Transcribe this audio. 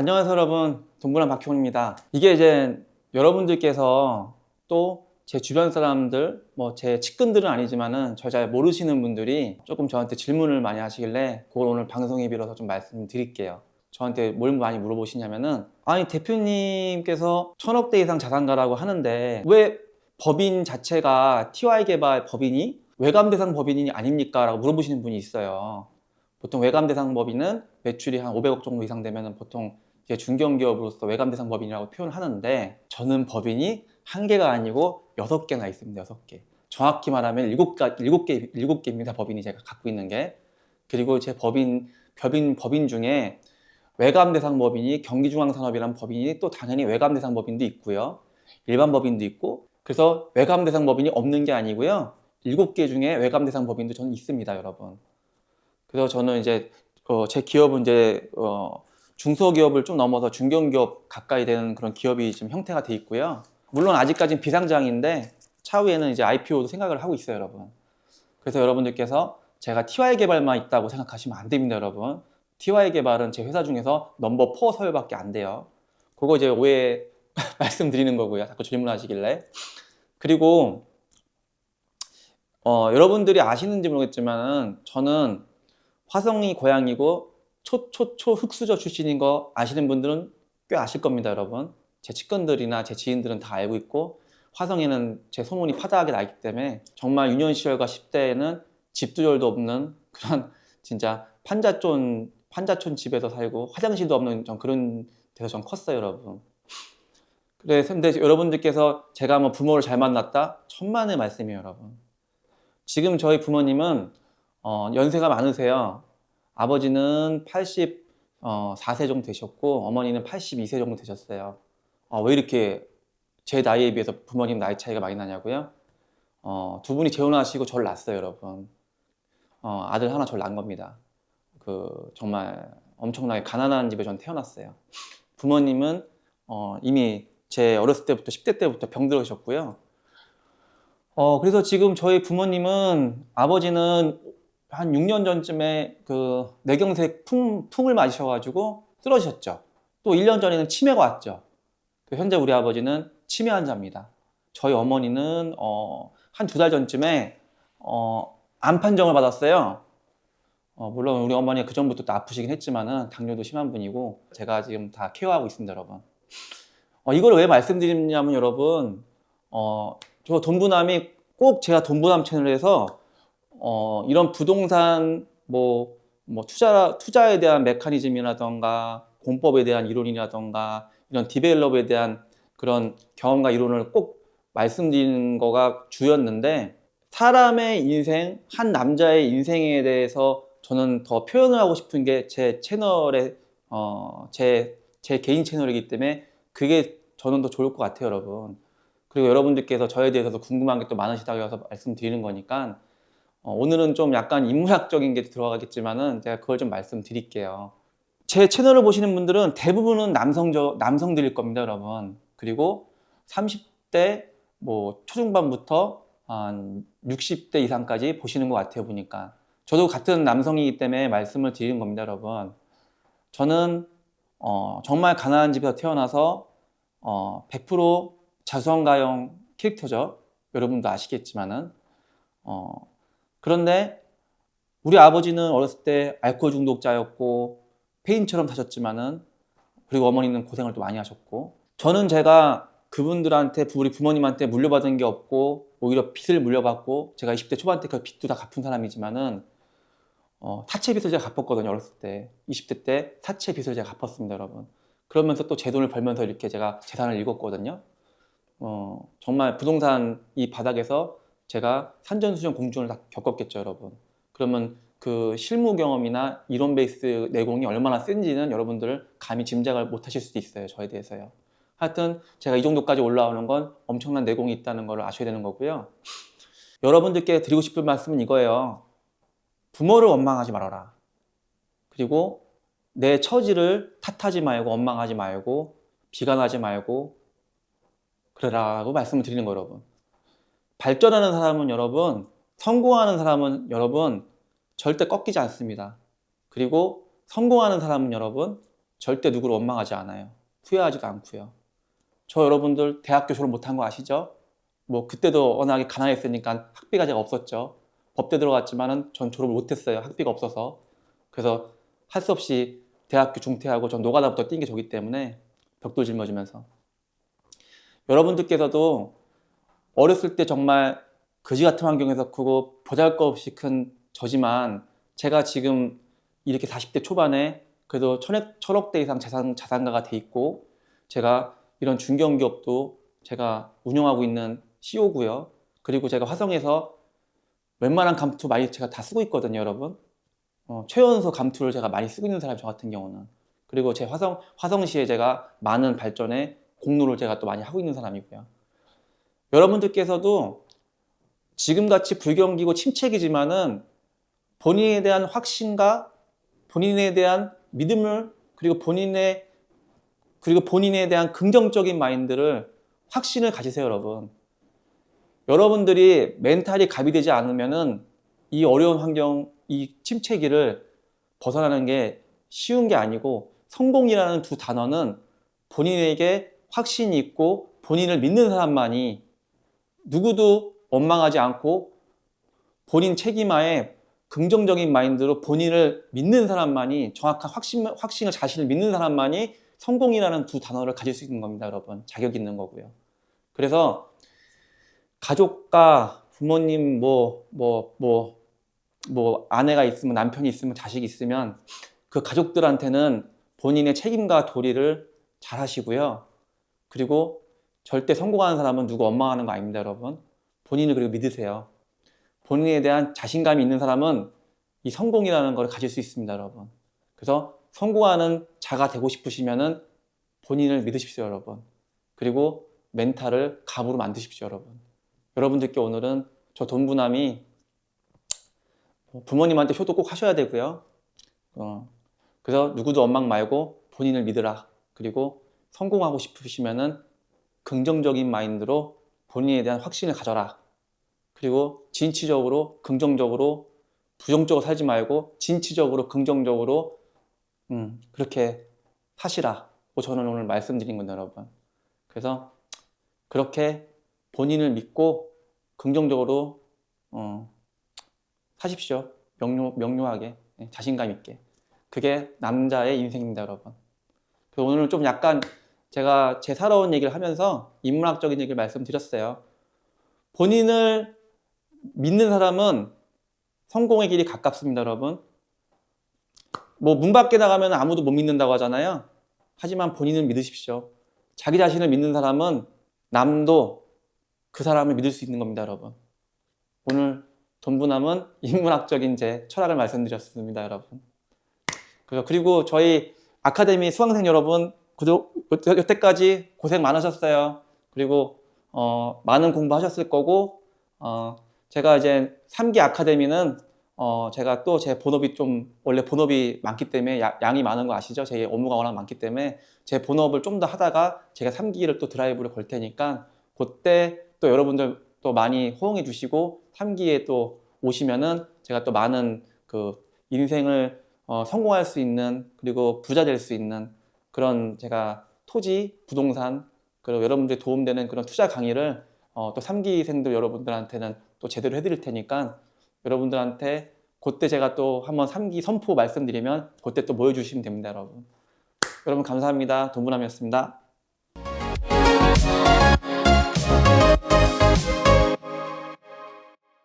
안녕하세요 여러분. 동그란 박형입니다. 이게 이제 여러분들께서 또 제 주변 사람들 뭐 제 측근들은 아니지만은 저 잘 모르시는 분들이 조금 저한테 질문을 많이 하시길래 그걸 오늘 방송에 빌어서 좀 말씀드릴게요. 저한테 뭘 많이 물어보시냐면은 아니 대표님께서 천억대 이상 자산가라고 하는데 왜 법인 자체가 TY 개발 법인이 외감 대상 법인이 아닙니까? 라고 물어보시는 분이 있어요. 보통 외감 대상 법인은 매출이 한 500억 정도 이상 되면 보통 중견기업으로서 외감 대상 법인이라고 표현을 하는데 저는 법인이 한 개가 아니고 여섯 개나 있습니다. 여섯 개. 정확히 말하면 일곱 가 일곱 개 일곱 개입니다. 법인이 제가 갖고 있는 게. 그리고 제 법인 법인 법인 중에 외감 대상 법인이 경기중앙산업이라는 법인이 또 당연히 외감 대상 법인도 있고요. 일반 법인도 있고 그래서 외감 대상 법인이 없는 게 아니고요. 일곱 개 중에 외감 대상 법인도 저는 있습니다, 여러분. 그래서 저는 이제 어, 제 기업은 이제 어, 중소기업을 좀 넘어서 중견기업 가까이 되는 그런 기업이 지금 형태가 돼 있고요. 물론 아직까지는 비상장인데 차후에는 이제 IPO도 생각을 하고 있어요, 여러분. 그래서 여러분들께서 제가 TY 개발만 있다고 생각하시면 안 됩니다, 여러분. TY 개발은 제 회사 중에서 넘버 4 서열밖에 안 돼요. 그거 이제 오해 말씀드리는 거고요. 자꾸 질문하시길래. 그리고 어, 여러분들이 아시는지 모르겠지만은 저는 화성이 고향이고 초초초 흑수저 출신인 거 아시는 분들은 꽤 아실 겁니다, 여러분. 제 측근들이나 제 지인들은 다 알고 있고 화성에는 제 소문이 파다하게 나기 때문에 정말 유년 시절과 10대에는 집두절도 없는 그런 진짜 판자촌 판자촌 집에서 살고 화장실도 없는 전 그런 데서 전 컸어요, 여러분. 그래서 근데 여러분들께서 제가 뭐 부모를 잘 만났다 천만의 말씀이에요, 여러분. 지금 저희 부모님은 어, 연세가 많으세요. 아버지는 84세 정도 되셨고 어머니는 82세 정도 되셨어요. 어, 왜 이렇게 제 나이에 비해서 부모님 나이 차이가 많이 나냐고요? 어, 두 분이 재혼하시고 저를 낳았어요, 여러분. 어, 아들 하나 저를 낳은 겁니다. 그 정말 엄청나게 가난한 집에 전 태어났어요. 부모님은 어, 이미 제 어렸을 때부터 10대 때부터 병들으셨고요. 어, 그래서 지금 저희 부모님은 아버지는 한 6년 전쯤에 그 뇌경색 풍, 풍을 맞으셔가지고 쓰러지셨죠. 또 1년 전에는 치매가 왔죠. 그 현재 우리 아버지는 치매 환자입니다. 저희 어머니는 어, 한 두 달 전쯤에 어, 암 판정을 받았어요. 어, 물론 우리 어머니가 그 전부터 또 아프시긴 했지만은 당뇨도 심한 분이고 제가 지금 다 케어하고 있습니다, 여러분. 어, 이걸 왜 말씀드리냐면 여러분, 어, 저 돈부남이 꼭 제가 돈부남 채널에서 어, 이런 부동산 뭐, 뭐 투자 투자에 대한 메커니즘이라던가 공법에 대한 이론이라던가 이런 디벨롭에 대한 그런 경험과 이론을 꼭 말씀드리는 거가 주였는데 사람의 인생 한 남자의 인생에 대해서 저는 더 표현을 하고 싶은 게 제 채널의 어 제 제 개인 채널이기 때문에 그게 저는 더 좋을 것 같아요, 여러분. 그리고 여러분들께서 저에 대해서도 궁금한 게 또 많으시다고 해서 말씀드리는 거니까 어, 오늘은 좀 약간 인문학적인 게 들어가겠지만은 제가 그걸 좀 말씀드릴게요. 제 채널을 보시는 분들은 대부분은 남성저 남성들일 겁니다, 여러분. 그리고 30대 뭐 초중반부터 한 60대 이상까지 보시는 것 같아요, 보니까. 저도 같은 남성이기 때문에 말씀을 드리는 겁니다, 여러분. 저는 어, 정말 가난한 집에서 태어나서 어, 100% 자수성가형 캐릭터죠. 여러분도 아시겠지만은 어, 그런데 우리 아버지는 어렸을 때 알코올 중독자였고 폐인처럼 사셨지만은 그리고 어머니는 고생을 또 많이 하셨고 저는 제가 그분들한테 우리 부모님한테 물려받은 게 없고 오히려 빚을 물려받고 제가 20대 초반 때 그 빚도 다 갚은 사람이지만은 어, 사채 빚을 제가 갚았거든요 어렸을 때. 20대 때 사채 빚을 제가 갚았습니다 여러분. 그러면서 또 제 돈을 벌면서 이렇게 제가 재산을 읽었거든요. 어, 정말 부동산 이 바닥에서 제가 산전수전 공중을 다 겪었겠죠 여러분. 그러면 그 실무 경험이나 이론 베이스 내공이 얼마나 센지는 여러분들 감히 짐작을 못 하실 수도 있어요 저에 대해서요. 하여튼 제가 이 정도까지 올라오는 건 엄청난 내공이 있다는 걸 아셔야 되는 거고요. 여러분들께 드리고 싶은 말씀은 이거예요. 부모를 원망하지 말아라. 그리고 내 처지를 탓하지 말고 원망하지 말고 비관하지 말고 그러라고 말씀을 드리는 거예요 여러분 발전하는 사람은 여러분 성공하는 사람은 여러분 절대 꺾이지 않습니다. 그리고 성공하는 사람은 여러분 절대 누구를 원망하지 않아요. 후회하지도 않고요. 저 여러분들 대학교 졸업 못한 거 아시죠? 뭐 그때도 워낙에 가난했으니까 학비가 제가 없었죠. 법대 들어갔지만은 전 졸업을 못했어요. 학비가 없어서. 그래서 할 수 없이 대학교 중퇴하고 전 노가다부터 뛴 게 저기 때문에 벽돌 짊어지면서 여러분들께서도 어렸을 때 정말 거지 같은 환경에서 크고 보잘 것 없이 큰 저지만 제가 지금 이렇게 40대 초반에 그래도 천억, 천억 대 이상 자산, 자산가가 돼 있고 제가 이런 중견기업도 제가 운영하고 있는 CEO고요. 그리고 제가 화성에서 웬만한 감투 많이 제가 다 쓰고 있거든요, 여러분. 어, 최연소 감투를 제가 많이 쓰고 있는 사람 저 같은 경우는. 그리고 제 화성 화성시에 제가 많은 발전에 공로를 제가 또 많이 하고 있는 사람이고요. 여러분들께서도 지금같이 불경기고 침체기지만은 본인에 대한 확신과 본인에 대한 믿음을 그리고 본인의 그리고 본인에 대한 긍정적인 마인드를 확신을 가지세요, 여러분. 여러분들이 멘탈이 갑이되지 않으면은 이 어려운 환경, 이 침체기를 벗어나는 게 쉬운 게 아니고 성공이라는 두 단어는 본인에게 확신이 있고 본인을 믿는 사람만이 누구도 원망하지 않고 본인 책임하에 긍정적인 마인드로 본인을 믿는 사람만이 정확한 확신, 확신을 자신을 믿는 사람만이 성공이라는 두 단어를 가질 수 있는 겁니다, 여러분. 자격 있는 거고요. 그래서 가족과 부모님 뭐뭐뭐뭐 아내가 있으면 남편이 있으면 자식이 있으면 그 가족들한테는 본인의 책임과 도리를 잘 하시고요. 그리고 절대 성공하는 사람은 누구 원망하는 거 아닙니다, 여러분. 본인을 그리고 믿으세요. 본인에 대한 자신감이 있는 사람은 이 성공이라는 걸 가질 수 있습니다, 여러분. 그래서 성공하는 자가 되고 싶으시면은 본인을 믿으십시오, 여러분. 그리고 멘탈을 갑으로 만드십시오, 여러분. 여러분들께 오늘은 저 돈부남이 뭐 부모님한테 효도 꼭 하셔야 되고요. 어, 그래서 누구도 원망 말고 본인을 믿으라. 그리고 성공하고 싶으시면은 긍정적인 마인드로 본인에 대한 확신을 가져라. 그리고 진취적으로, 긍정적으로, 부정적으로 살지 말고 진취적으로, 긍정적으로 음, 그렇게 하시라고 저는 오늘 말씀드린 건데 여러분. 그래서 그렇게 본인을 믿고 긍정적으로 어, 사십시오. 명료, 명료하게 예, 자신감 있게. 그게 남자의 인생입니다, 여러분. 그래서 오늘 좀 약간 제가 제 살아온 얘기를 하면서 인문학적인 얘기를 말씀드렸어요. 본인을 믿는 사람은 성공의 길이 가깝습니다, 여러분. 뭐 문 밖에 나가면 아무도 못 믿는다고 하잖아요. 하지만 본인을 믿으십시오. 자기 자신을 믿는 사람은 남도 그 사람을 믿을 수 있는 겁니다, 여러분. 오늘 돈부남은 인문학적인 제 철학을 말씀드렸습니다, 여러분. 그리고 저희 아카데미 수강생 여러분 구독 여태까지 고생 많으셨어요. 그리고 어, 많은 공부하셨을 거고 어, 제가 이제 3기 아카데미는 어, 제가 또 제 본업이 좀 원래 본업이 많기 때문에 야- 양이 많은 거 아시죠? 제 업무가 워낙 많기 때문에 제 본업을 좀 더 하다가 제가 3기를 또 드라이브를 걸 테니까 그때 또 여러분들 또 많이 호응해 주시고 3기에 또 오시면은 제가 또 많은 그 인생을 어, 성공할 수 있는 그리고 부자 될 수 있는 그런 제가 토지, 부동산 그리고 여러분들 도움되는 그런 투자 강의를 어, 또 3기생들 여러분들한테는 또 제대로 해드릴 테니까 여러분들한테 그때 제가 또 한번 3기 선포 말씀드리면 그때 또 모여주시면 됩니다, 여러분. 여러분 감사합니다. 돈부남이었습니다.